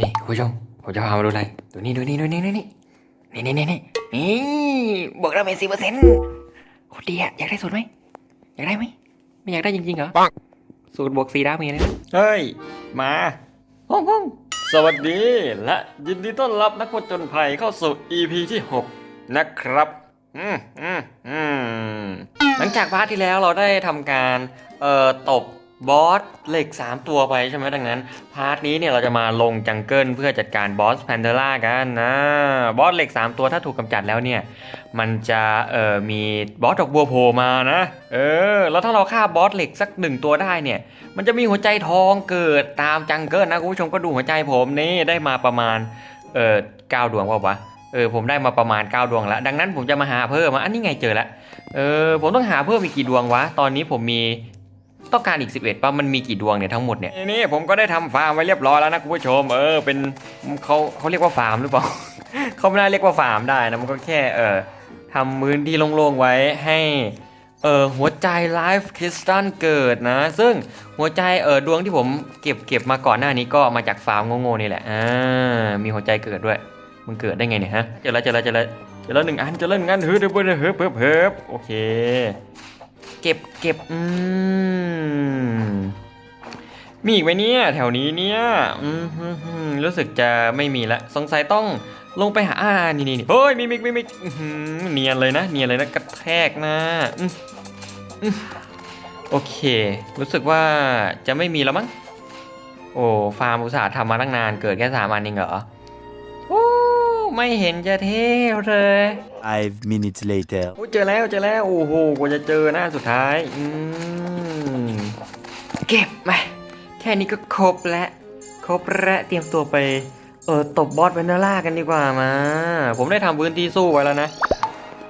นี่คุณผู้ชมผมจะพามาดูอะไรดูนี่ดูนี่ดูนี่ดูนี่นี่นี่นี่นี่นี่บอกเราเป็นสิบเปอร์เซ็นต์โคตรดีอะอยากได้สูตรไหมอยากได้ไหมไม่อยากได้จริงๆเหรอปังสูตรบวกสีดาวมีนะเฮ้ย มาห้องห้องสวัสดีและยินดีต้อนรับนักผจญภัยเข้าสู่ EP ที่ 6 นะครับอืมอืมอืมหลังจากพาร์ทที่แล้วเราได้ทำการเอ่อตบ บอสเหล็ก 3 ตัวไปใช่ไหมดังนั้น พาร์ทนี้เนี่ยเราจะมาลงจังเกิลเพื่อจัดการบอสแพนเทล่ากันนะบอสเหล็ก 3 ตัวถ้าถูกกำจัดแล้วเนี่ย มันจะเอ่อมีบอสดอกบัวโผล่มานะ เออ แล้วถ้าเราฆ่าบอสเหล็กสักหนึ่งตัวได้เนี่ย มันจะมีหัวใจทองเกิดตามจังเกิลนะคุณผู้ชมก็ดูหัวใจผมนี่ได้มาประมาณเออเก้าดวงเปล่าวะเออผมได้มาประมาณ 9 ดวงแล้ว ดังนั้นผมจะมาหาเพิ่มมาอันนี้ไงเจอแล้วเออผมต้องหาเพิ่มอีกกี่ดวงวะ ตอนนี้ผมมี ต้องการอีก 11ป่ะมันมีกี่ดวงเนี่ยทั้งหมดเนี่ยนี่ผมก็ได้ทำฟาร์มไว้เรียบร้อยแล้วนะคุณผู้ชมเออเป็นเขาเขาเรียกว่าฟาร์มหรือเปล่าเขาไม่น่าเรียกว่าฟาร์มได้นะมันก็แค่เออทำมืนที่โล่งๆไว้ให้เออหัวใจไลฟ์คริสตัลเกิดนะ ซึ่งหัวใจเออดวงที่ผมเก็บเก็บมาก่อนหน้านี้ก็มาจากฟาร์มโง่ๆนี่แหละอ่ามีหัวใจเกิดด้วยมันเกิดได้ไงเนี่ยฮะเจอแล้วเจอแล้วเจอแล้วเจอแล้วหนึ่งอันเจอแล้วหนึ่งอันเฮ้ยเฮ้ยเฮ้ยเฮ้ยเฮ้ยเฮ้ยโอเค เก็บเก็บอืมมีอีกไหมเนี่ยแถวนี้เนี่ยอืมฮึฮึรู้สึกจะไม่มีละสงสัยต้องลงไปหาอ่านี่นี่นี่เฮ้ยมีมิกมีมิกอื้อหือเนียนเลยนะเนียนเลยนะกระแทกนะโอเค รู้สึกว่าจะไม่มีแล้วมั้งโอ้ฟาร์มอุตสาห์ทำมาตั้งนานเกิดแค่สามอันเองเหรอ ไม่เห็นจะเท่เลย Five minutes later. โอ้เจอแล้วเจอแล้ว โอ้โหกว่าจะเจอหน้าสุดท้าย อืม เก็บมาแค่นี้ก็ครบแล้ว ครบแล้วเตรียมตัวไป เออตบบอสเวนเนล่ากันดีกว่ามา ผมได้ทำพื้นที่สู้ไว้แล้วนะ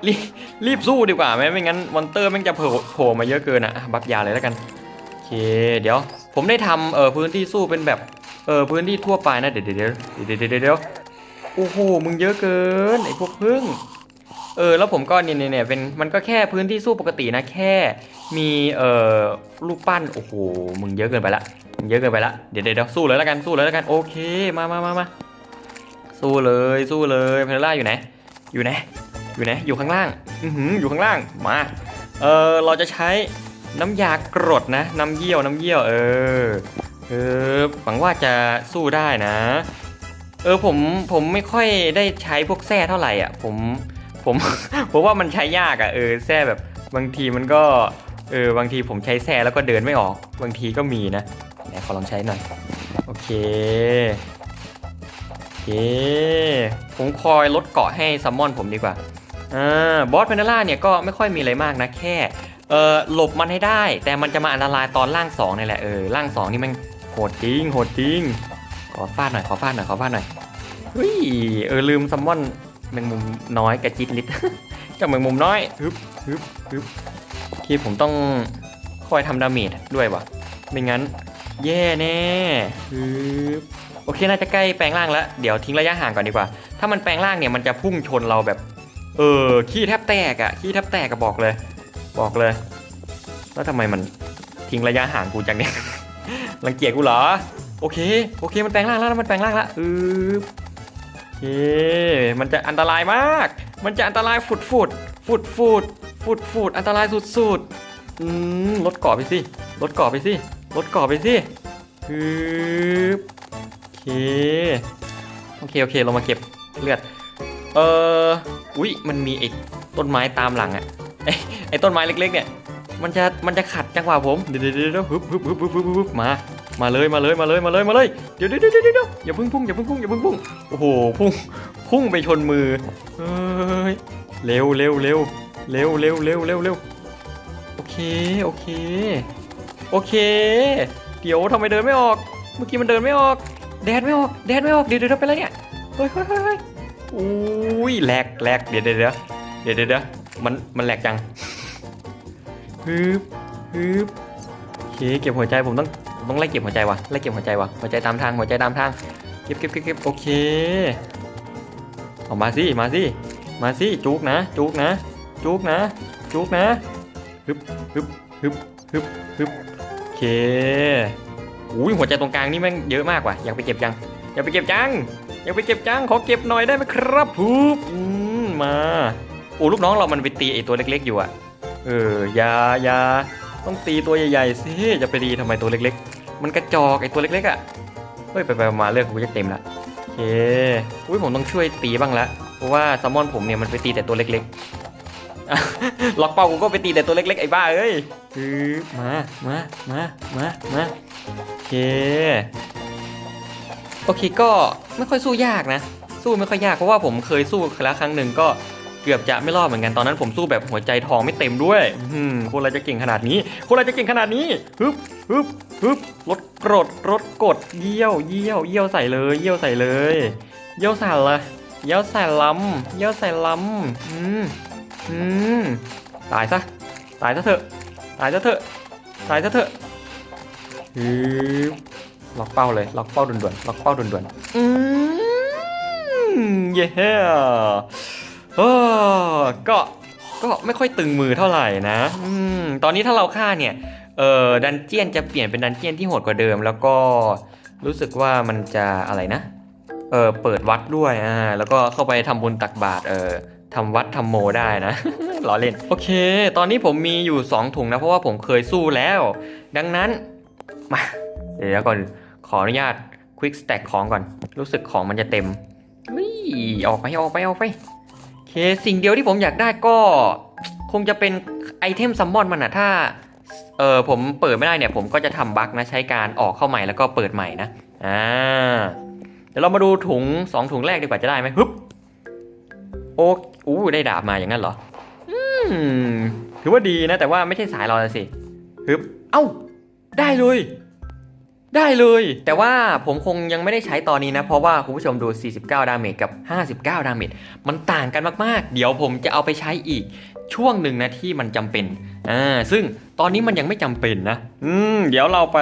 รีบรีบสู้ดีกว่าไหมไม่งั้นมอนเตอร์แม่งจะโผล่โผล่มาเยอะเกินอะอะบัฟยาเลยแล้วกันโอเค เดี๋ยว ผมได้ทำเออพื้นที่สู้เป็นแบบเออพื้นที่ทั่วไปนะเดี๋ยวเดี๋ยวเดี๋ยวเดี๋ยวเดี๋ยวเดี๋ยว โอ้โห มึงเยอะเกินไอ้พวกพึ่ง เออ แล้วผมก็เนี่ยเนี่ยเนี่ยเป็นมันก็แค่พื้นที่สู้ปกตินะแค่ มีเอ่อลูกปั้นโอ้โหมึงเยอะเกินไปละมึงเยอะเกินไปละเดี๋ยวเดี๋ยวเดี๋ยวสู้เลยแล้วกันสู้เลยแล้วกันโอเคมามามามาสู้เลยสู้เลยเพลล่าอยู่ไหนอยู่ไหนอยู่ไหนอยู่ข้างล่างอือหืออยู่ข้างล่างมาเออเราจะใช้น้ำยากรดนะน้ำเยี่ยวน้ำเยี่ยวเออเออหวังว่าจะสู้ได้นะ เออผมผมไม่ค่อยได้ใช้พวกแส้เท่าไหร่อะผมผมผมว่ามันใช้ยากอะ่ะเออแส้แบบบางทีมันก็เออบางทีผมใช้แส้แล้วก็เดินไม่ออก บางทีก็มีนะไหนขอลองใช้หน่อยโอเคโอเค ผมคอยลดเกาะให้ซัมมอนผมดีกว่าอ่าบอสเพนเนล่าเนี่ยก็ไม่ค่อยมีอะไรมากนะแค่เออหลบมันให้ได้ แต่มันจะมาอันตรายตอนล่างสองนี่แหละเออล่างสองนี่มันโหดจริงโหดจริง ขอฟาดหน่อยขอฟาดหน่อยขอฟาดหน่อยเฮ้ยเออลืมซัมมอนแมงมุมน้อยกระจิตลิดเจ้าแมงมุมน้อยฮึบฮึบฮึบโอผมต้องคอยทำดาเมจด้วยวะไม่งั้น แย่แน่ฮึบโอเคน่าจะใกล้แปลงร่างแล้ว เดี๋ยวทิ้งระยะห่างก่อนดีกว่า ถ้ามันแปลงร่างเนี่ยมันจะพุ่งชนเราแบบ เออขี้แทบแตกอะขี้แทบแตกก็บอกเลย บอกเลย แล้วทำไมมันทิ้งระยะห่างกูจังเนี่ยรังเกียจกูเหรอ โอเค โอเคมันแปลงร่างแล้วมันแปลงร่างแล้วอืบโอเคมันจะอันตรายมาก มันจะอันตรายฝุดฝุดฝุดฝุดฝุดฝุดอันตรายสุดสุดอืมลดเกาะไปสิลดเกาะไปสิลดเกาะไปสิฮึบโอเคโอเคโอเคเรามาเก็บเลือดเอออุ้ยมันมีไอ้ต้นไม้ตามหลังอะไอ้ไอ้ต้นไม้เล็กๆเนี่ยมันจะมันจะขัดจังหวะผมเดี๋ยวเดี๋ยวเดี๋ยวฮึบฮึบฮึบฮึบฮึบมา มาเลยมาเลยมาเลยมาเลยมาเลยเดี๋ยวเดี๋ยวเดี๋ยวเดี๋ยวอย่าพิ่งพุ่งอย่าพิ่งพุ่งอย่าพิ่งพุ่งโอ้โหพุ่งพุ่งไปชนมือเฮ้ยเร็วเร็วเร็วเร็วเร็วเร็วเร็วเร็วโอเคโอเคโอเค เดี๋ยวทำไมเดินไม่ออก เมื่อกี้มันเดินไม่ออก แดดไม่ออกแดดไม่ออกเดี๋ยวเดี๋ยวไปแล้วเนี่ยเฮ้ยเฮ้ยเฮ้ยอุ้ยแหลกแหลกเดี๋ยวเดี๋ยวเดี๋ยวเดี๋ยวเดี๋ยวมันมันแหลกจังฮึบฮึบโอเคเก็บหัวใจผมต้อง ผมต้องไล่เก็บหัวใจวะไล่เก็บหัวใจวะหัวใจตามทางหัวใจตามทางเก็บเก็บเก็บเก็บโอเคออกมาสิมาสิมาสิจุกนะจุกนะจุกนะจุกนะฮึบฮึบฮึบฮึบฮึบโอเคอุ้ยหัวใจตรงกลางนี่แม่งเยอะมากว่ะอยากไปเก็บยังอย่าไปเก็บจังอย่าไปเก็บจังขอเก็บหน่อยได้ไหมครับพูบมมาโอ้ลูกน้องเรามันไปตีไอตัวเล็ก ๆ อยู่อะเอออย่าอย่าต้องตีตัวใหญ่ๆสิจะไปดีทำไมตัวเล็กๆ มันกระจอกไอตัวเล็กๆอะเฮ้ยไปไปๆมาเลือกกูจะเต็มละโอเคอุ้ยผมต้องช่วยตีบ้างละเพราะว่าแซลมอนผมเนี่ยมันไปตีแต่ตัวเล็กๆล็อกเป้ากูก็ไปตีแต่ตัวเล็กๆไอ้บ้าเอ้ยคือมามามามามาโอเคโอเคก็ไม่ค่อยสู้ยากนะ สู้ไม่ค่อยยากเพราะว่าผมเคยสู้แล้วครั้งหนึ่งก็ เกือบจะไม่รอดเหมือนกันตอนนั้นผมสู้แบบหัวใจทองไม่เต็มด้วยอืมคนอะไรจะเก่งขนาดนี้ คนอะไรจะเก่งขนาดนี้ฮึบฮึบฮึบรถกรดรถกดเยี่ยวเยี่ยวเยี่ยวใส่เลย เยี่ยวใส่เลย เยี่ยวใส่ละเยี่ยวใส่ล้ำเยี่ยวใส่ลำอืมอืมตายซะตายซะเถอะตายซะเถอะตายซะเถอะฮึบล็อกเป้าเลยล็อกเป้าด่วนๆล็อกเป้าด่วนๆอืมเย้ เออก็ก็ไม่ค่อยตึงมือเท่าไหร่นะอืมตอนนี้ถ้าเราฆ่าเนี่ยเออดันเจียนจะเปลี่ยนเป็นดันเจียนที่โหดกว่าเดิม แล้วก็รู้สึกว่ามันจะอะไรนะเออเปิดวัดด้วยอ่าแล้วก็เข้าไปทำบุญตักบาตรเออทำวัดทำโมได้นะล้อเล่น โอเค ตอนนี้ผมมีอยู่ 2 ถุงนะ เพราะว่าผมเคยสู้แล้ว ดังนั้น มา เดี๋ยวก่อน ขออนุญาตควิกสแต็กของก่อน รู้สึกของมันจะเต็มวิออกไปออกไปออกไป เคสิ่งเดียวที่ผมอยากได้ก็คงจะเป็นไอเทมซัมมอนมันอะถ้าเออผมเปิดไม่ได้เนี่ย ผมก็จะทำบั๊กนะใช้การออกเข้าใหม่แล้วก็เปิดใหม่นะอ่าเดี๋ยวเรามาดูถุง 2 ถุงแรกดีกว่าจะได้ไหมฮึบโอ้อู้ได้ดาบมาอย่างนั้นเหรออืมถือว่าดีนะ แต่ว่าไม่ใช่สายเราสิฮึบเอ้า ได้เลย ได้เลย แต่ว่าผมคงยังไม่ได้ใช้ตอนนี้นะ เพราะว่าคุณผู้ชมดู 49 ดาเมจกับ 59 ดาเมจมันต่างกันมาก ๆ เดี๋ยวผมจะเอาไปใช้อีกช่วงหนึ่งนะที่มันจำเป็นอ่าซึ่งตอนนี้มันยังไม่จำเป็นนะ อืม เดี๋ยวเราไป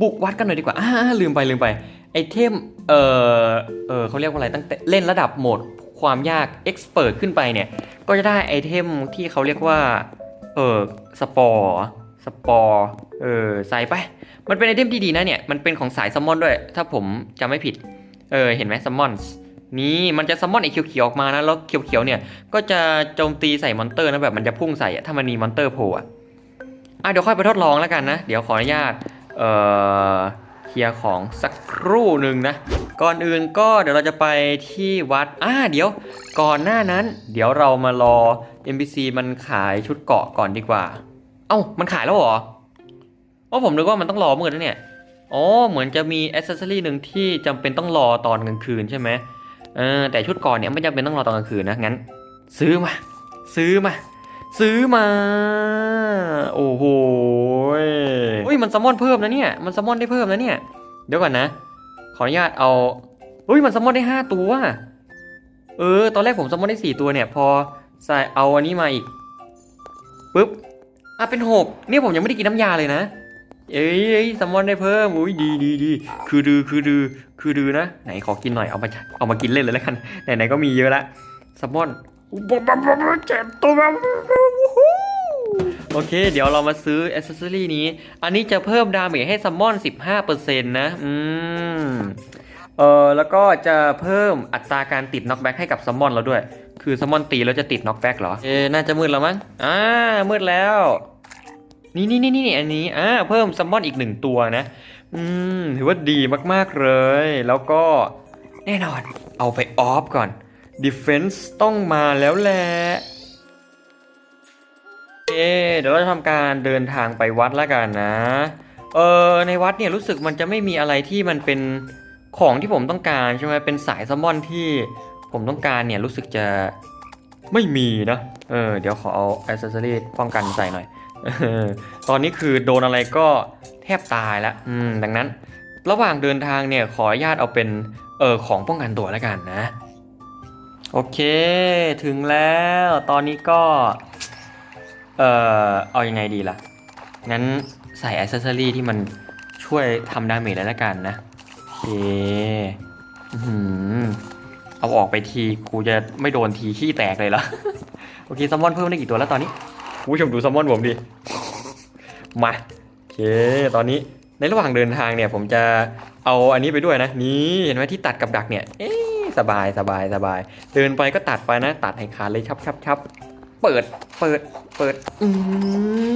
บุกวัดกันหน่อยดีกว่าอ่าลืมไปลืมไปไอเทมเออเออเขาเรียกว่าอะไรตั้งแต่เล่นระดับโหมดความยาก Expert ขึ้นไปเนี่ย ก็จะได้ไอเทมที่เขาเรียกว่า เออสปอร์สปอร์เออใส่ไป มันเป็นไอเทมที่ดีนะเนี่ย มันเป็นของสายซัมมอนด้วย ถ้าผมจำไม่ผิด เออ เห็นไหมซัมมอนนี่มันจะซัมมอนไอเขียวๆออกมานะ แล้วเขียวๆเนี่ย ก็จะโจมตีใส่มอนเตอร์นะแบบมันจะพุ่งใส่ถ้ามันมีมอนเตอร์โผล่อะอะเดี๋ยวค่อยไปทดลองแล้วกันนะ เดี๋ยวขออนุญาต เอ่อ เคลียร์ของสักครู่หนึ่งนะ ก่อนอื่นก็เดี๋ยวเราจะไปที่วัด อ่าเดี๋ยว ก่อนหน้านั้น เดี๋ยวเรามารอ NPC มันขายชุดเกาะก่อนดีกว่า เอ้า มันขายแล้วเหรอ อ๋อผมนึกว่ามันต้องรอมืดนะเนี่ยอ๋อเหมือนจะมีอ c เซสซอรี่หนึ่งที่จำเป็นต้องรอตอนกลางคืนใช่ไหมเออแต่ชุดก่อนเนี่ยไม่จำเป็นต้องรอตอนกลางคืนนะงั้น ซื้อมา ซื้อมา ซื้อมา โอ้โหอุ้ยมันซัมมอนเพิ่มนะเนี่ยมันซัมมอนได้เพิ่มนะเนี่ย เดี๋ยวก่อนนะ ขออนุญาตเอาอุ้ยมันซัมมอนได้ 5 ตัวเออ ตอนแรกผมซัมมอนได้ 4 ตัวเนี่ย พอใส่เอาอันนี้มาอีกปุ๊บอะเป็นหกเนี่ยผมยังไม่ได้กินน้ำยาเลยนะ เอ้ยแซลมอนได้เพิ่มอุ้ยดีดีดีคือดือคือดือคือดือนะ ไหนขอกินหน่อยเอามาเอามากินเล่นเลยแล้วกันไหนไหนก็มีเยอะละแซลมอนบบบบเจ็บตัวแบบโอเค เดี๋ยวเรามาซื้ออ c เซสซอรี่นี้ อันนี้จะเพิ่มดาเมจให้แซลมอน 15%นะ อืม เออแล้วก็จะเพิ่มอัตราการติดน็อกแบ็กให้กับแซลมอนเราด้วย คือแซลมอนตีแล้วจะติดน็อกแบ็กเหรอ เอ๊น่าจะมืดแล้วมั้ง อ่า มืดแล้ว นี่นี่นี่นี่อันนี้อ่าเพิ่มซลมอนอีกหนึ่งตัวนะ อืมถือว่าดีมากๆเลย แล้วก็แน่นอนเอาไปออฟก่อน Defense ต้องมาแล้วแหละโอเคเดี๋ยวเราจะทำการเดินทางไปวัดแล้วกันนะ เออในวัดเนี่ยรู้สึกมันจะไม่มีอะไรที่มันเป็นของที่ผมต้องการใช่ไหมเป็นสายซลมอนที่ผมต้องการเนี่ยรู้สึกจะไม่มีนะ เออเดี๋ยวขอเอาอ c เซสซอรี่ป้องกันใส่หน่อย ตอนนี้คือโดนอะไรก็แทบตายแล้วอืมดังนั้น ระหว่างเดินทางเนี่ยขออนุญาตเอาเป็นเออของป้องกันตัวแล้วกันนะ โอเค ถึงแล้วตอนนี้ก็เออเอายังไงดีล่ะ งั้นใส่อ c เซสซอรี่ที่มันช่วยทำดาเมจแล้วละกันนะโอเคเอาออกไปทีกูจะไม่โดนทีขี้แตกเลยเหรอ โอเคซัมมอนเพิ่มได้กี่ตัวแล้วตอนนี้ ผู้ชมดูแซัมอนผมดิ มาโอเค ตอนนี้ในระหว่างเดินทางเนี่ย ผมจะเอาอันนี้ไปด้วยนะ นี่เห็นไหมที่ตัดกับดักเนี่ย เอ๊สบายสบายสบาย เดินไปก็ตัดไปนะ ตัดให้ขาดเลยชับชับชับเปิดเปิดเปิดอื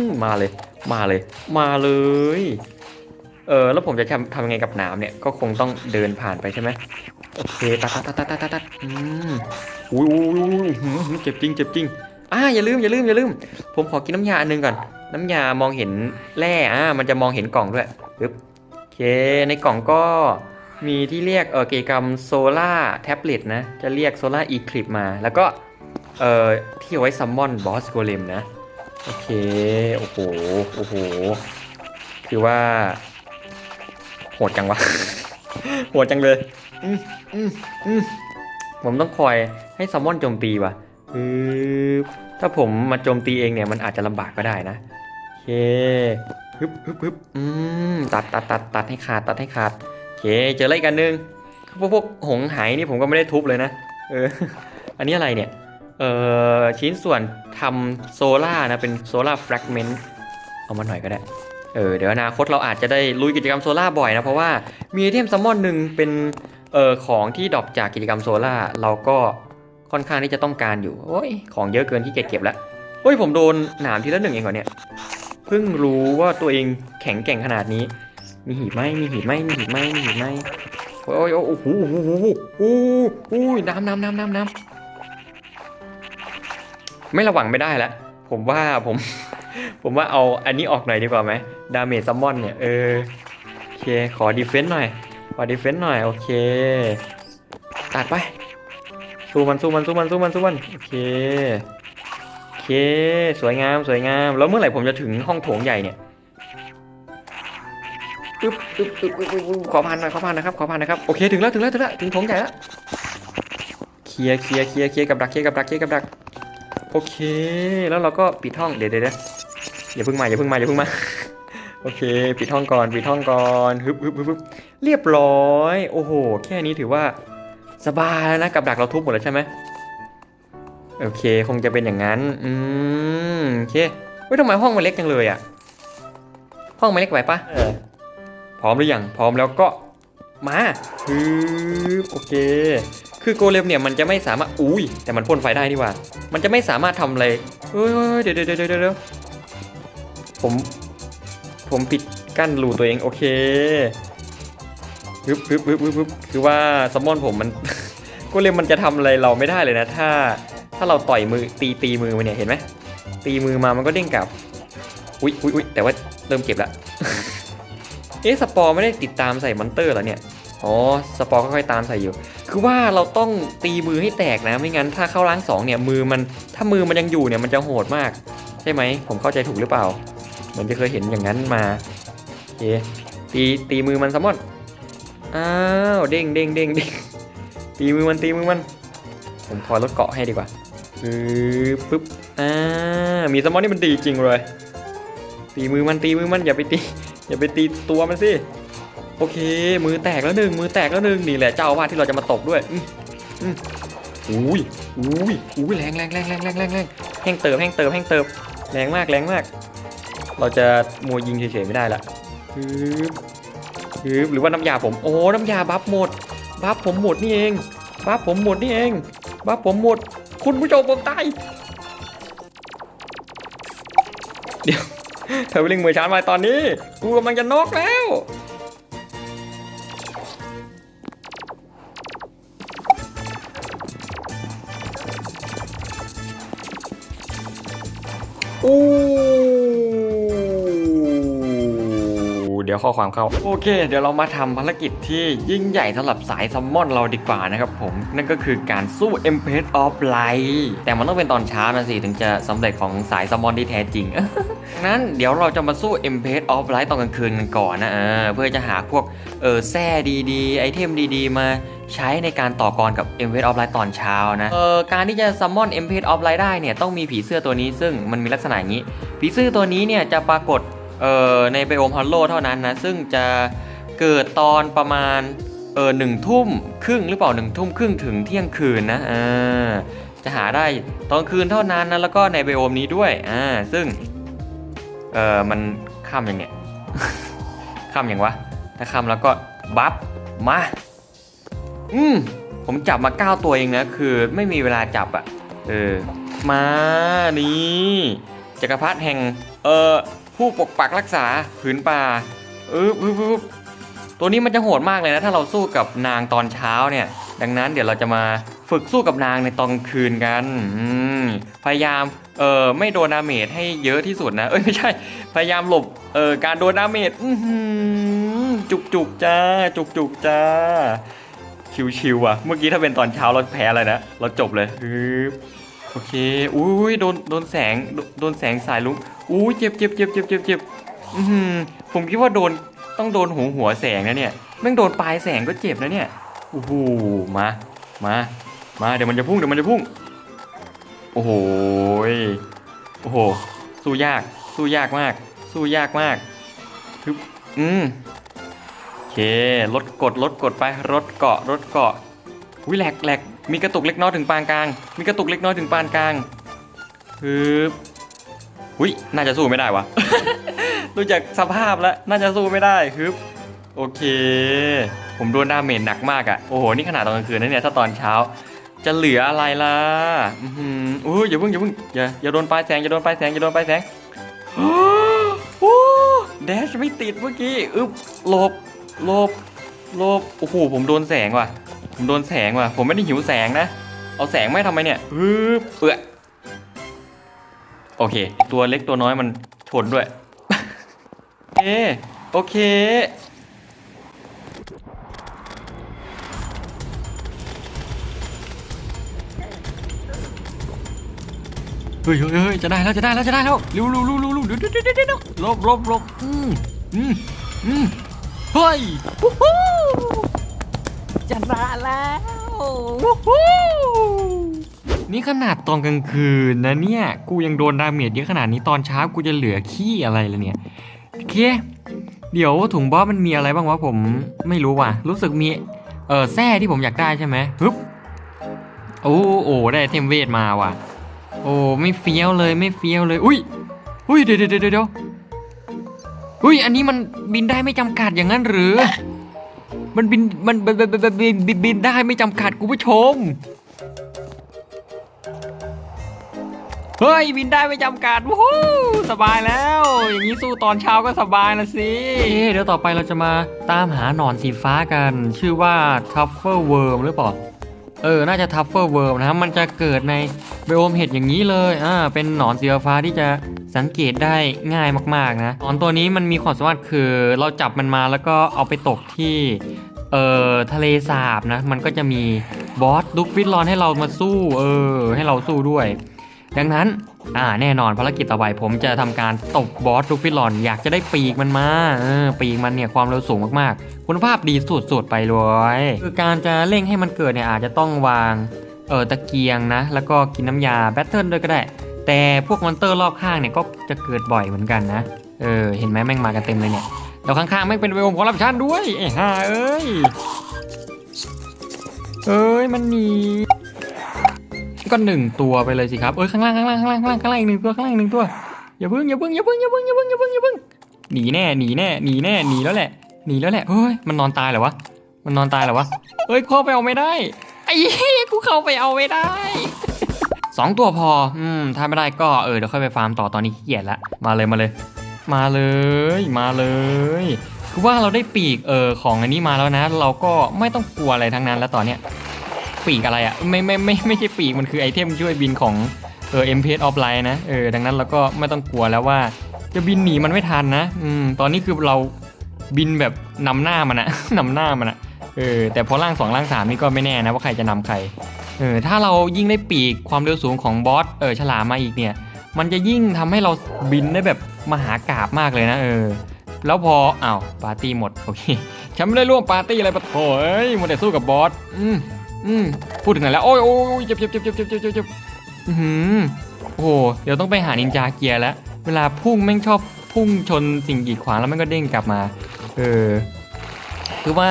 มมาเลย มาเลย มาเลย เออแล้วผมจะทำทำยังไงกับนามเนี่ยก็คงต้องเดินผ่านไปใช่ไหมโอเคตัดตัดตัดตัดตัดตัดอืมอุ้ยอุ้ยอุ้ยอุ้ยหืมเจ็บจริงเจ็บจริง อ่าอย่าลืมอย่าลืมอย่าลืม ผมขอกินน้ำยาอันหนึงก่อน น้ำยามองเห็นแร่อ่ามันจะมองเห็นกล่องด้วยปึ๊บโอเค ในกล่องก็มีที่เรียกเออกิจกรรมโซล่าแท็บเล็ตนะ จะเรียกโซล่าอีคลิปมา แล้วก็เอ่อที่ไว้ซัมมอนบอสโกเลมนะ โอเค โอ้โห โอ้โห คือว่า โหดจังวะ โหดจังเลยอืมอืมอืมผมต้องคอยให้ซัมมอนโจมตีว่ะคือ ถ้าผมมาโจมตีเองเนี่ยมันอาจจะลำบากก็ได้นะโอเคฮึบฮึบฮึบอืมตัดตัดตัดตัดให้ขาดตัดให้ขาดโอเคเจออะไรกันนึงพวกพวกหงหายนี่ผมก็ไม่ได้ทุบเลยนะเอออันนี้อะไรเนี่ยเออชิ้นส่วนทำโซล่านะเป็นโซล่าแฟกเมนต์เอามาหน่อยก็ได้เออเดี๋ยวอนาคตเราอาจจะได้ลุยกิจกรรมโซล่าบ่อยนะ เพราะว่ามีไอเทมซัมมอนหนึ่งเป็นเออของที่ดรอปจากกิจกรรมโซล่าเราก็ ค่อนข้างที่จะต้องการอยู่ โอ้ย ของเยอะเกินที่เก็บเก็บแล้วโอ้ย ผมโดนหนามทีละหนึ่งเองเหรอเนี่ย เพิ่งรู้ว่าตัวเองแข็งแกร่งขนาดนี้ มีหีบไหมมีหีบไหมมีหีบไหมมีหีบไหมโอ้ยโอ้โอ้โหโอ้โหโอ้โหโอ้โหน้ำน้ำน้ำน้ำน้ำไม่ระวังไม่ได้แล้ว ผมว่าผม ผมว่าเอาอันนี้ออกหน่อยดีกว่าไหมดาเมจซัมมอนเนี่ย เออ โอเค ขอดีเฟนต์หน่อย ขอดีเฟนต์หน่อย โอเค ตัดไป สู้มันสู้มันสู้มันสู้มันสู้มันโอเคโอเค สวยงามสวยงาม แล้วเมื่อไหร่ผมจะถึงห้องโถงใหญ่เนี่ยอึ๊บอึ๊บอึ๊บอึ๊บอึ๊บขอผ่านหน่อยขอผ่านนะครับขอผ่านนะครับโอเคถึงแล้วถึงแล้วถึงแล้วถึงโถงใหญ่แล้วเคลียร์เคลียร์เคลียร์เคลียร์กับดักเคลียร์กับดักเคลียร์กับดักโอเค แล้วเราก็ปิดห้องเดี๋ยวเดี๋ยวเดี๋ยวอย่าเพิ่งมาอย่าเพิ่งมาอย่าเพิ่งมาโอเค ปิดห้องก่อนปิดห้องก่อนฮึบฮึบฮึบเรียบร้อย โอ้โห แค่นี้ถือว่า สบายแล้วนะกับดักเราทุบหมดแล้วใช่ไหมโอเค คงจะเป็นอย่างนั้น อืมโอเคเฮ้ยทำไมห้องมันเล็กจังเลยอะห้องมันเล็กไปปะเออพร้อมหรือยังพร้อมแล้วก็มาฮึบโอเค คือโกเลมเนี่ยมันจะไม่สามารถอุ้ยแต่มันพ่นไฟได้นี่หว่า มันจะไม่สามารถทำอะไรเฮ้ยเฮ้ยเดี๋ยวเดี๋ยวเดี๋ยวเดี๋ยวผม ผมปิดกั้นรูตัวเองโอเค ปึ๊บปึ๊บปึ๊บปึ๊บปึ๊บคือว่าซัมมอนผมมันก็เลยมันจะทำอะไรเราไม่ได้เลยนะ ถ้า ถ้าเราต่อยมือตีตีมือมันเนี่ยเห็นไหมตีมือมามันก็เด้งกลับอุ๊ยอุ๊ยอุ๊ยแต่ว่าเริ่มเก็บละเอ๊ะสปอร์ไม่ได้ติดตามใส่มอนเตอร์เหรอเนี่ยอ๋อสปอร์ก็ค่อยตามใส่อยู่ คือว่าเราต้องตีมือให้แตกนะ ไม่งั้นถ้าเข้าล้างสองเนี่ยมือมันถ้ามือมันยังอยู่เนี่ยมันจะโหดมาก ใช่ไหมผมเข้าใจถูกหรือเปล่า เหมือนจะเคยเห็นอย่างนั้นมาโอเคตีตีมือมันซัมมอน อ้าวเด้งเด้งเด้งเด้งตีมือมันตีมือมัน ผมขอยลดเกาะให้ดีกว่าปึ๊บปึ๊บอ่ามีซัมอนนี่มันดีจริงเลย ตีมือมันตีมือมันอย่าไปตีอย่าไปตีตัวมันสิโอเค มือแตกแล้วหนึ่งมือแตกแล้วหนึ่งนี่แหละเจ้าอาว่าสที่เราจะมาตบด้วยอืมอืมอุ้ยอุ้ยอุ้ยแรงแรงแรงแรงแรงแรงแรงแห้งเติมแห้งเติมแห้งเติมแรงมากแรงมาก เราจะมัวยิงเฉยๆไม่ได้ละฮึบ ฮึบหรือว่าน้ำยาผม โอ้ น้ำยาบัฟหมด บัฟผมหมดนี่เอง บัฟผมหมดนี่เอง บัฟผมหมด คุณผู้ชมผมตาย เดี๋ยวเธอไปลิงมือชาร์จมาตอนนี้ กูกำลังจะนอกแล้วอู้ เดี๋ยวข้อความเข้า โอเค เดี๋ยวเรามาทำภารกิจที่ยิ่งใหญ่สำหรับสายซัมมอนเราดีกว่านะครับผม นั่นก็คือการสู้ e m p e r of Light แต่มันต้องเป็นตอนเช้านะสิ ถึงจะสำเร็จของสายซัมมอนที่แท้จริงนั้นเดี๋ยวเราจะมาสู้ e m p e r of Light ตอนกลางคืนกันก่อนนะเออเพื่อจะหาพวกเออแร่ดีๆ ไอเทมดีๆ มาใช้ในการต่อกรกับ e m p e r of Light ตอนเช้านะเออการที่จะซัมมอน e m p e r of Light ได้เนี่ยต้องมีผีเสื้อตัวนี้ซึ่งมันมีลักษณะอย่างนี้ ผีเสื้อตัวนี้เนี่ยจะปรากฏ เอ่อในไบโอมฮอลโลเท่านั้นนะซึ่งจะเกิดตอนประมาณเออหนึ่งทุ่มครึ่งหรือเปล่าหนึ่งทุ่มครึ่งถึงเที่ยงคืนนะอ่าจะหาได้ตอนคืนเท่านั้นนะแล้วก็ในไบโอมนี้ด้วยอ่าซึ่งเออมันข้ามยังเนี่ยข้ามยังวะถ้าข้ามแล้วก็บัฟมาอืมผมจับมาเก้าตัวเองนะคือไม่มีเวลาจับอะ่ะเออมานี่จักรพรรดิแห่งเออ ผู้ปกปักรักษาผืนป่าเออปึ๊บปึ๊บตัวนี้มันจะโหดมากเลยนะ ถ้าเราสู้กับนางตอนเช้าเนี่ย ดังนั้นเดี๋ยวเราจะมาฝึกสู้กับนางในตอนคืนกันพยายามเออไม่โดนดาเมจให้เยอะที่สุดนะเอ้ยไม่ใช่ พยายามหลบเออการโดนดาเมจจุกจุกจ้าจุกจุกจ้าชิวๆอะ เมื่อกี้ถ้าเป็นตอนเช้าเราแพ้เลยนะ เราจบเลยฮึบ โอเค อุ้ยโดน โดนแสง โดนแสงสายลุกอุ้ยเจ็บเจ็บเจ็บเจ็บเจ็บเจ็บอือหือผมคิดว่าโดน ต้องโดนหัวหัวแสงนะเนี่ยแม่งโดนปลายแสงก็เจ็บนะเนี่ย โอ้โห มา มา มา เดี๋ยวมันจะพุ่ง เดี๋ยวมันจะพุ่ง โอ้โห โอ้โห สู้ยาก สู้ยากมาก สู้ยากมากฮึบอืมโอเค ลดกด ลดกดไป ลดเกาะ ลดเกาะวิแหลกแหลก มีกระตุกเล็กน้อยถึงปานกลาง มีกระตุกเล็กน้อยถึงปานกลางฮึบอุ้ย น่าจะสู้ไม่ได้วะ ดูจากสภาพแล้ว น่าจะสู้ไม่ได้ฮึบ โอเค ผมโดนดาเมจหนักมากอะ่ะ โอ้โห นี่ขนาดตอนกลางคืนนะเนี่ย ถ้าตอนเช้า จะเหลืออะไรล่ะ อือหืออย่าเพิ่งอย่าเพิ่งอย่าอย่าโดนปลายแสงอย่าโดนปลายแสงอย่าโดนปลายแสงโอ้แดชไม่ติดเมื่อกี้ อึบหลบหลบหลบ โอ้โห ผมโดนแสงว่ะ ผมโดนแสงว่ะ ผมไม่ได้หิวแสงนะ เอาแสงไม่ทำไมเนี่ยฮึบเปื่อโอเค ตัวเล็กตัวน้อยมันชนด้วยโอโอเค เฮ้ยเฮ้ยจะได้แล้วจะได้แล้วจะได้แล้วเร็วเร็วเร็วเร็วเร็วเดี๋ยวเดี๋ยวเดี๋ยวเดี๋ยวลบลบลบอืมอืมอืมเฮ้ยวู้ฮู้ จะได้แล้ววู้ฮู้นี่ขนาดตอนกลางคืนนะเนี่ย กูยังโดนดาเมจเยอะขนาดนี้ตอนเช้ากูจะเหลือขี้อะไรละเนี่ยโอเคเดี๋ยวถุงบอสมันมีอะไรบ้างวะผมไม่รู้ว่ะ รู้สึกมีเออแส้ที่ผมอยากได้ใช่ไหมฮึบโอ้โอ้ได้เทมเวทมาว่ะ โอ้ไม่เฟี้ยวเลยไม่เฟี้ยวเลยอุ้ยอุ้ยเดี๋ยวเดี๋ยวเดี๋ยวเดี๋ยวอุ้ยอันนี้มันบินได้ไม่จำกัดอย่างนั้นหรือ มันบินมันบินบินบินบินได้ไม่จำกัดคุณผู้ชม เฮ้ยบินได้ไม่จำกัดวู้สบายแล้ว อย่างนี้สู้ตอนเช้าก็สบายละสิเดี๋ยวต่อไปเราจะมาตามหาหนอนสีฟ้ากัน ชื่อว่า Truffle Worm หรือเปล่าเออ น่าจะทัฟเฟอร์เวิร์มนะครับมันจะเกิดในไบโอมเห็ดอย่างนี้เลย อ่า เป็นหนอนสีฟ้าที่จะ สังเกตได้ง่ายมากๆนะหนอนตัวนี้มันมีความสามารถคือเราจับมันมาแล้วก็เอาไปตกที่เอ่อทะเลสาบนะ มันก็จะมีบอสดุกฟิตลอนให้เรามาสู้เออให้เราสู้ด้วย ดังนั้นอ่าแน่นอนภารกิจต่อไปผมจะทำการตกบอสดุกฟิตลอน อยากจะได้ปีกมันมาเออปีกมันเนี่ยความเร็วสูงมากๆ คุณภาพดีสุดๆไปเลยคือการจะเร่งให้มันเกิดเนี่ยอาจจะต้องวางเออตะเกียงนะ แล้วก็กินน้ำยาแบตเทิลด้วยก็ได้ แต่พวกมอนเตอร์รอบข้างเนี่ยก็จะเกิดบ่อยเหมือนกันนะ เออ เห็นไหมแม่งมากันเต็มเลยเนี่ยแล้วข้างๆแม่เป็นเวลคอร์รัปชันด้วยไอ้ห่าเอ้ย เอ้ยมันหนีก็หนึ่งตัวไปเลยสิครับ เอ้ยข้างล่างข้างล่างข้างล่างข้างล่างข้างล่างอีกหนึ่งตัวข้างล่างหนึ่งตัว อย่าพึ่งอย่าพึ่งอย่าพึ่งอย่าพึ่งอย่าพึ่งอย่าพึ่งอย่าพึ่งหนีแน่หนีแน่หนีแน่หนีแล้วแหละหนีแล้วแหละเฮ้ยมันนอนตายเหรอวะมันนอนตายเหรอวะเอ้ยเข้าไปเอาไม่ได้ไอ้กูเข้าไปเอาไม่ได้ สองตัวพอ อืม ถ้าไม่ได้ก็เออเดี๋ยวค่อยไปฟาร์มต่อตอนนี้ขี้เกียจละมาเลยมาเลย มาเลย มาเลยคือว่าเราได้ปีกเออของอันนี้มาแล้วนะ เราก็ไม่ต้องกลัวอะไรทั้งนั้นแล้วตอนเนี้ยปีกอะไรอะ่ะไม่ไม่ไม่ไม่ใช่ปีกมันคือไอเทมช่วยบินของเออ m p s of Light นะเออดังนั้นเราก็ไม่ต้องกลัวแล้วว่า จะบินหนีมันไม่ทันนะอืมตอนนี้คือเราบินแบบนำหน้ามันอะนำหน้ามันอะเออแต่พอร่างสองร่างสามนี่ก็ไม่แน่นะว่าใครจะนำใคร เออถ้าเรายิ่งได้ปีกความเร็วสูงของบอสเออฉลามมาอีกเนี่ย มันจะยิ่งทำให้เราบินได้แบบมหากราบมากเลยนะเออแล้วพออา้าวปาร์ตี้หมดโอเคฉันไม่ได้ร่วมปาร์ตี้อะไรปะโถเอ้ยมัวแต่สู้กับบอสอืมอืมพูดถึงไหนแล้วโอ้ยโอ้ยเจ็บเจ็บเจ็บเจ็บเจ็บจ็บเจ็อืมโอ้โหเดี๋ยวต้องไปหานินจาเกียร์แล้วเวลาพุ่งแม่งชอบพุ่งชนสิ่งกีดขวางแล้วแม่งก็เด้งกลับมา เออ คือว่า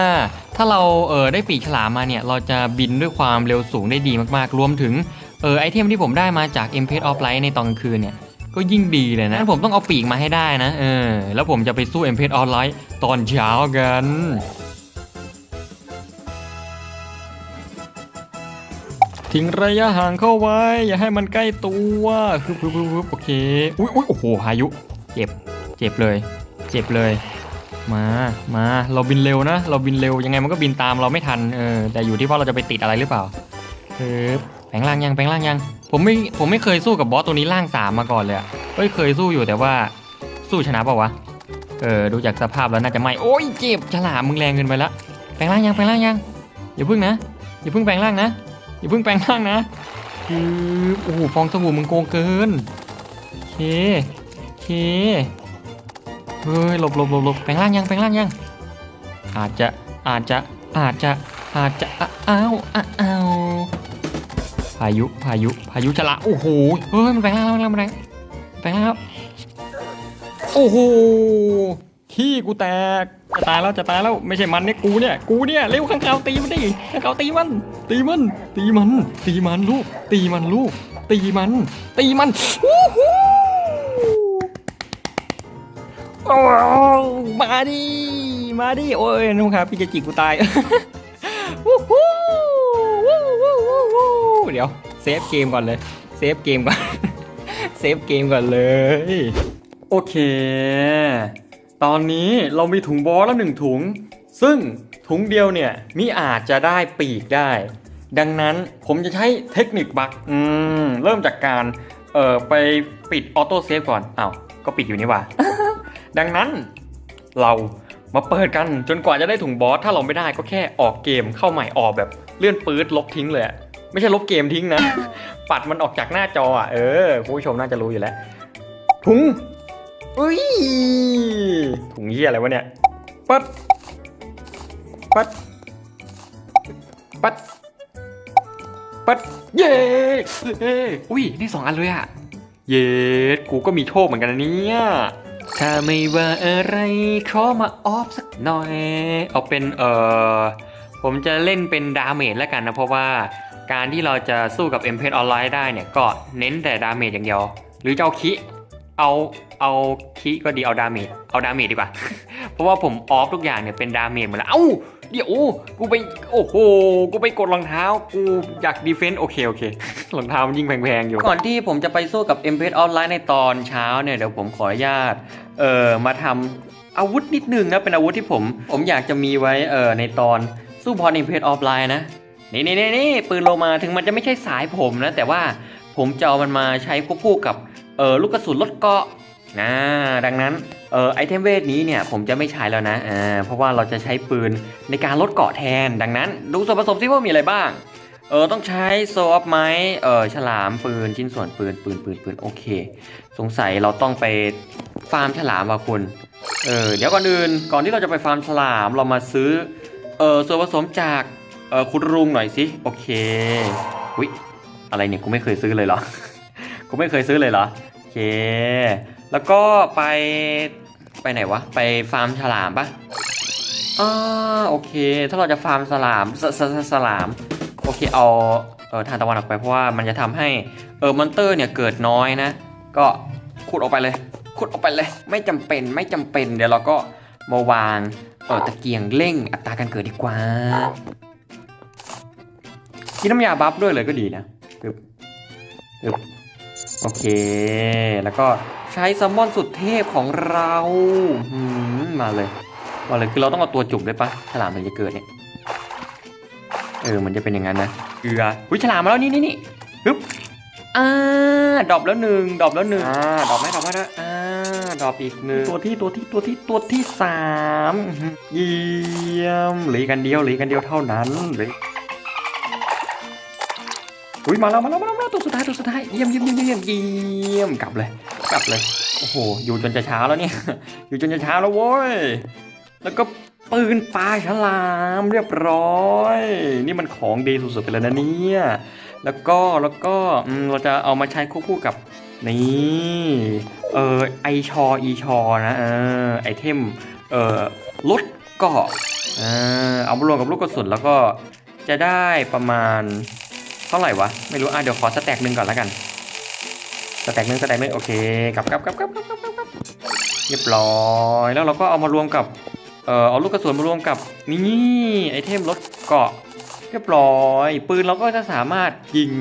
ถ้าเราเออได้ปีกฉลามมาเนี่ย เราจะบินด้วยความเร็วสูงได้ดีมากๆ รวมถึงเออไอเทมที่ผมได้มาจาก e m p e r of Light ในตอนกลางคืนเนี่ยก็ยิ่งดีเลยนะผมต้องเอาปีกมาให้ได้นะ เออ แล้วผมจะไปสู้ e m p e r of Light ตอนเช้ากันทิ้งระยะห่างเข้าไว้ อย่าให้มันใกล้ตัวปึ๊บโอเค อุ้ยอุ้ยโอ้โหพายุ เจ็บ เจ็บเลย เจ็บเลย มามาเราบินเร็วนะ เราบินเร็วยังไงมันก็บินตามเราไม่ทันเออแต่อยู่ที่ว่าเราจะไปติดอะไรหรือเปล่าฮึบแปลงร่างยังแปลงร่างยัง ผมไม่ผมไม่เคยสู้กับบอสตัวนี้ร่างสามมาก่อนเลยเอ้ยเคยสู้อยู่แต่ว่าสู้ชนะเปล่าวะเออดูจากสภาพแล้วน่าจะไม่โอ้ยเจ็บฉลามมึงแรงเกินไปละแปลงร่างยังแปลงร่างยังอย่าพึ่งนะอย่าพึ่งแปลงร่างนะอย่าเพิ่งแปลงร่างนะคือโอ้โหฟองสบู่มึงโกงเกินเคเค เฮ้ยหลบหลบหลบหลบแปลงร่างยังแปลงร่างยัง อาจจะอาจจะอาจจะอาจจะอะอ้าวอ้าวพายุพายุพายุจะละโอ้โหเฮ้ยมันแปลงร่างแล้วมันแปลงแปลงร่างแล้วโอ้โหขี้กูแตกจะตายแล้วจะตายแล้วไม่ใช่มันเนี่ยกูเนี่ยกูเนี่ยเร็วข้างเขาตีมันดิข้างเขาตีมัน ตีมัน ตีมัน ตีมันลูก ตีมันลูก ตีมัน ตีมันวู้ฮู้โอ้มาดิ มาดิ โอ้ยนุ่งครับพี่จะจิกกูตายวู้ฮู้วู้วู้วู้วู้เดี๋ยวเซฟเกมก่อนเลย เซฟเกมก่อน เซฟเกมก่อนเลย โอเค ตอนนี้เรามีถุงบอสแล้วหนึ่งถุง ซึ่งถุงเดียวเนี่ยมิอาจจะได้ปีกได้ ดังนั้นผมจะใช้เทคนิคบักอืมเริ่มจากการ เอ่อ ไปปิดออโต้เซฟก่อนอ้าวก็ปิดอยู่นี่ว่า ดังนั้นเรามาเปิดกันจนกว่าจะได้ถุงบอส ถ้าเราไม่ได้ก็แค่ออกเกมเข้าใหม่ออกแบบเลื่อนปื๊ดลบทิ้งเลยไม่ใช่ลบเกมทิ้งนะ ปัดมันออกจากหน้าจออะเออคุณผู้ชมน่าจะรู้อยู่แล้ว ถุงอุ้ยถุงเหี้ยอะไรวะเนี่ยปัดปัดปัดปัดเย้เย้อุ้ยได้สองอันเลยอะเย้กูก็มีโชคเหมือนกันนะเนี่ย ถ้าไม่ว่าอะไรขอมาออฟสักหน่อย เอาเป็นเออผมจะเล่นเป็นดาเมจแล้วกันนะ เพราะว่าการที่เราจะสู้กับ m p ออนไลน์ได้เนี่ย ก็เน้นแต่ดาเมจอย่างเดียว หรือจะเอาคิ เอาเอาคิก็ดีเอาดาเมจเอาดาเมจดีกว่า เพราะว่าผมออฟทุกอย่างเนี่ยเป็นดาเมจหมดแล้ว เอ้า เดี๋ยวกูไปโอ้โหกูไปกดรองเท้า กูอยากดีเฟนต์โอเคโอเครองเท้ามันยิ่งแพงๆอยู่ ก่อนที่ผมจะไปสู้กับ m p ออนไลน์ในตอนเช้าเนี่ยเดี๋ยวผมขออนุญาตเอ่อมาทำอาวุธนิดนึงนะเป็นอาวุธที่ผม ผมอยากจะมีไว้เอ่อในตอนสู้พอในเพจออฟไลน์นะนี่นี่นี่นี่ปืนโลมาถึงมันจะไม่ใช่สายผมนะ แต่ว่าผมจะเอามันมาใช้ควบคู่กับเออลูกกระสุนลดเกาะนะดังนั้น เออไอเทมเวทนี้เนี่ยผมจะไม่ใช้แล้วนะอ่าเพราะว่าเราจะใช้ปืนในการลดเกาะแทนดังนั้น ดูส่วนผสมซิว่ามีอะไรบ้างเออต้องใช้โซออฟไม้เออฉลามปืนชิ้นส่วนปืนปืนปืนปืนโอเค สงสัยเราต้องไปฟาร์มฉลามว่ะคุณเออเดี๋ยวก่อนอื่นก่อนที่เราจะไปฟาร์มฉลามเรามาซื้อเออส่วนผสมจากเออคุณลุงหน่อยสิโอเควิอะไรเนี่ยกูไม่เคยซื้อเลยเหรอ กูไม่เคยซื้อเลยเหรอโอเค แล้วก็ไป ไปไหนวะ ไปฟาร์มฉลามปะอ่าโอเค ถ้าเราจะฟาร์มฉลามสสสลาม โอเคเอาเออทานตะวันออกไปเพราะว่ามันจะทำให้เออมอนเตอร์เนี่ยเกิดน้อยนะ ก็ขุดออกไปเลย ขุดออกไปเลย ไม่จำเป็นไม่จำเป็น เดี๋ยวเราก็มาวางเออตะเกียงเร่งอัตราการเกิดดีกว่ากินน้ำยาบัฟด้วยเลยก็ดีนะปึ๊บปึ๊บโอเค แล้วก็ ใช้ซัมมอนสุดเทพของเราหืมมาเลยมาเลยคือเราต้องเอาตัวจุกด้วยปะฉลามถึงจะเกิดเนี่ยเออมันจะเป็นอย่างนั้นนะเกลืออุ้ยฉลามมาแล้วนี่นี่นี่ฮึบอ่าดรอปแล้วหนึ่งดรอปแล้วหนึ่งอ่าดรอปไหมดรอปไหมนะอ่าดรอปอีกหนึ่งตัวที่ตัวที่ตัวที่ตัวที่สามอื้อหือเยี่ยมเหลืออกกันเดียวเหลืออกกันเดียวเท่านั้นเลย อุ้ยมาแล้วมาแล้วมาแล้วมาแล้วตัวสุดท้ายตัวสุดท้ายเยี่ยมเยี่ยมเยี่ยมเยี่ยมเยี่ยมกลับเลย กลับเลยโอ้โหอยู่จนจะเช้าแล้วเนี่ยอยู่จนจะเช้าแล้วโว้ยแล้วก็ปืนปลาฉลามเรียบร้อย นี่มันของดีสุดๆไปเลยนะเนี่ยแล้วก็แล้วก็เราจะเอามาใช้ควบคู่กับนี่เออไอชออีชอนะเออไอเทมเออลดเกาะเออเอามารวมกับลูกกระสุนแล้วก็จะได้ประมาณ ท่าไหร่วะ ไม่รู้ อะ เดี๋ยวขอสแต็กหนึ่งก่อนแล้วกัน สแต็กหนึ่งสแต็กหนึ่งโอเคกลับกลับกลับกลับกลับกลับกลับเรียบร้อย แล้วเราก็เอามารวมกับ เอ่อ เอาลูกกระสุนมารวมกับนี่ไอเทมลดเกาะ เรียบร้อย ปืนเราก็จะสามารถยิง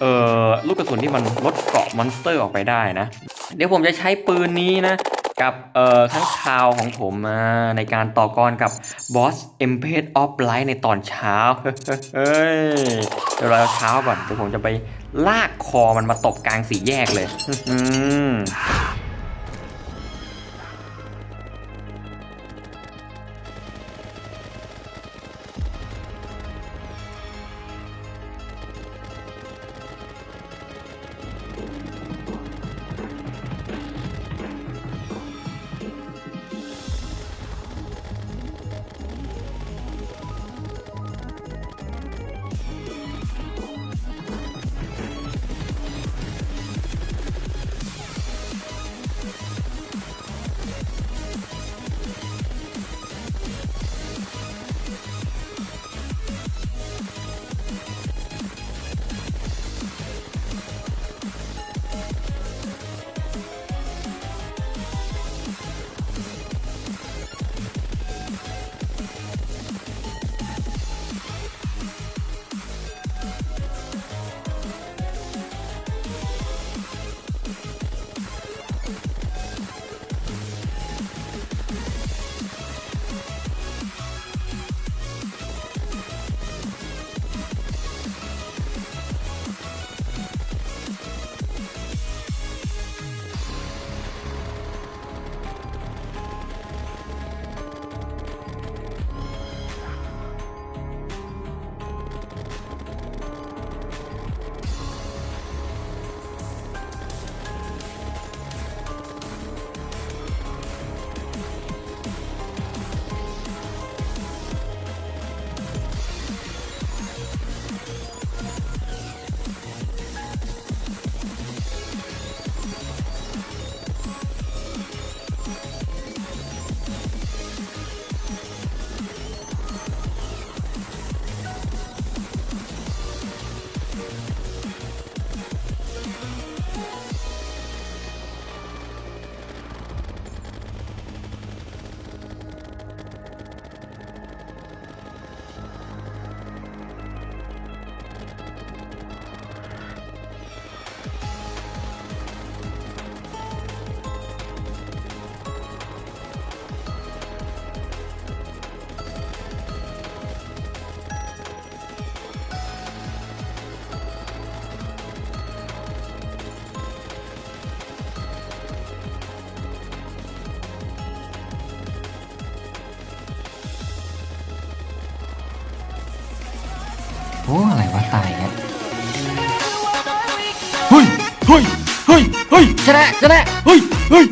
เอ่อ ลูกกระสุนที่มันลดเกาะมอนสเตอร์ออกไปได้นะ เดี๋ยวผมจะใช้ปืนนี้นะ กับเอ่อข้างคาวของผมมาในการต่อกรกับบอส e m p a c e of Light ในตอนเช้า เฮ้ย เดี๋ยวเราเช้าก่อน เดี๋ยวผมจะไปลากคอมันมาตบกลางสี่แยกเลย อืม วะตายเงี้ยเฮ้ยเฮ้ยเฮ้ยเฮ้ยชนะชนะเฮ้ยเฮ้ย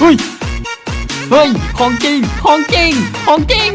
เฮ้ยเฮ้ยของจริงของจริงของจริง